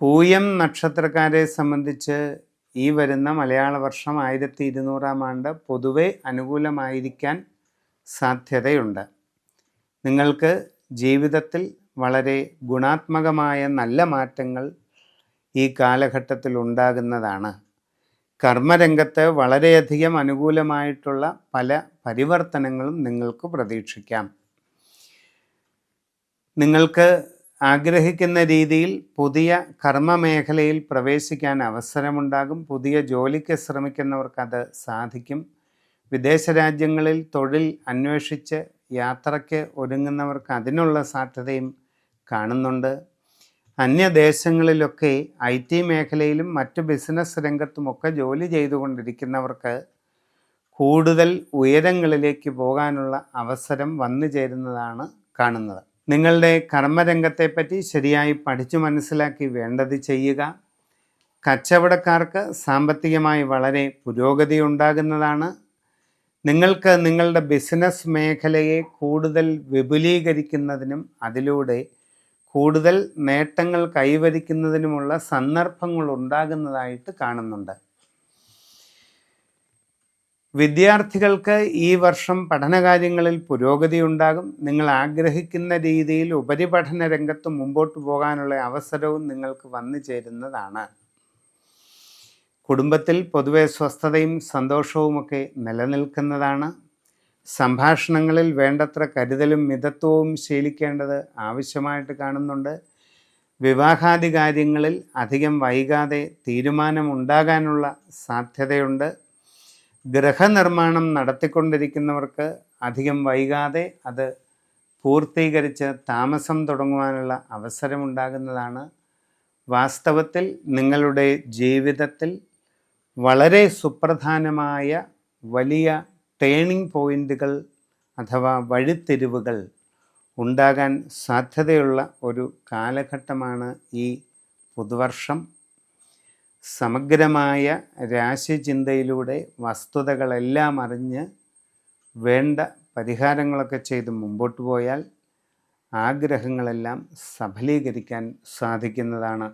പൂയം നക്ഷത്രക്കാരെ സംബന്ധിച്ച് ഈ വരുന്ന മലയാള വർഷം ആയിരത്തി ഇരുന്നൂറാം ആണ്ട് പൊതുവെ അനുകൂലമായിരിക്കാൻ സാധ്യതയുണ്ട്. നിങ്ങൾക്ക് ജീവിതത്തിൽ വളരെ ഗുണാത്മകമായ നല്ല മാറ്റങ്ങൾ ഈ കാലഘട്ടത്തിൽ ഉണ്ടാകുന്നതാണ്. കർമ്മരംഗത്ത് വളരെയധികം അനുകൂലമായിട്ടുള്ള പല പരിവർത്തനങ്ങളും നിങ്ങൾക്ക് പ്രതീക്ഷിക്കാം. നിങ്ങൾക്ക് ആഗ്രഹിക്കുന്ന രീതിയിൽ പുതിയ കർമ്മമേഖലയിൽ പ്രവേശിക്കാൻ അവസരമുണ്ടാകും. പുതിയ ജോലിക്ക് ശ്രമിക്കുന്നവർക്ക് അത് സാധിക്കും. വിദേശ രാജ്യങ്ങളിൽ തൊഴിൽ അന്വേഷിച്ച് യാത്രയ്ക്ക് ഒരുങ്ങുന്നവർക്ക് അതിനുള്ള സാധ്യതയും കാണുന്നുണ്ട്. അന്യദേശങ്ങളിലൊക്കെ ഐ ടി മേഖലയിലും മറ്റ് ബിസിനസ് രംഗത്തുമൊക്കെ ജോലി ചെയ്തുകൊണ്ടിരിക്കുന്നവർക്ക് കൂടുതൽ ഉയരങ്ങളിലേക്ക് പോകാനുള്ള അവസരം വന്നു ചേരുന്നതാണ് കാണുന്നത്. നിങ്ങളുടെ കർമ്മരംഗത്തെപ്പറ്റി ശരിയായി പഠിച്ചു മനസ്സിലാക്കി വേണ്ടത് ചെയ്യുക. കച്ചവടക്കാർക്ക് സാമ്പത്തികമായി വളരെ പുരോഗതി ഉണ്ടാകുന്നതാണ്. നിങ്ങൾക്ക് നിങ്ങളുടെ ബിസിനസ് മേഖലയെ കൂടുതൽ വിപുലീകരിക്കുന്നതിനും അതിലൂടെ കൂടുതൽ നേട്ടങ്ങൾ കൈവരിക്കുന്നതിനുമുള്ള സന്ദർഭങ്ങൾ ഉണ്ടാകുന്നതായിട്ട് കാണുന്നുണ്ട്. വിദ്യാർത്ഥികൾക്ക് ഈ വർഷം പഠനകാര്യങ്ങളിൽ പുരോഗതി ഉണ്ടാകും നിങ്ങൾ ആഗ്രഹിക്കുന്ന രീതിയിൽ ഉപരിപഠന രംഗത്ത് മുമ്പോട്ട് പോകാനുള്ള അവസരവും നിങ്ങൾക്ക് വന്നു ചേരുന്നതാണ്. കുടുംബത്തിൽ പൊതുവെ സ്വസ്ഥതയും സന്തോഷവുമൊക്കെ നിലനിൽക്കുന്നതാണ്. സംഭാഷണങ്ങളിൽ വേണ്ടത്ര കരുതലും മിതത്വവും ശീലിക്കേണ്ടത് ആവശ്യമായിട്ട് കാണുന്നുണ്ട്. വിവാഹാദി കാര്യങ്ങളിൽ അധികം വൈകാതെ തീരുമാനമുണ്ടാകാനുള്ള സാധ്യതയുണ്ട്. ഗൃഹനിർമ്മാണം നടത്തിക്കൊണ്ടിരിക്കുന്നവർക്ക് അധികം വൈകാതെ അത് പൂർത്തീകരിച്ച് താമസം തുടങ്ങുവാനുള്ള അവസരമുണ്ടാകുന്നതാണ്. വാസ്തവത്തിൽ നിങ്ങളുടെ ജീവിതത്തിൽ വളരെ സുപ്രധാനമായ വലിയ ടേണിംഗ് പോയിന്റുകൾ അഥവാ വഴിത്തിരിവുകൾ ഉണ്ടാകാൻ സാധ്യതയുള്ള ഒരു കാലഘട്ടമാണ് ഈ പുതുവർഷം. സമഗ്രമായ രാശിചിന്തയിലൂടെ വസ്തുതകളെല്ലാം അറിഞ്ഞ് വേണ്ട പരിഹാരങ്ങളൊക്കെ ചെയ്ത് മുമ്പോട്ട് പോയാൽ ആഗ്രഹങ്ങളെല്ലാം സഫലീകരിക്കാൻ സാധിക്കുന്നതാണ്.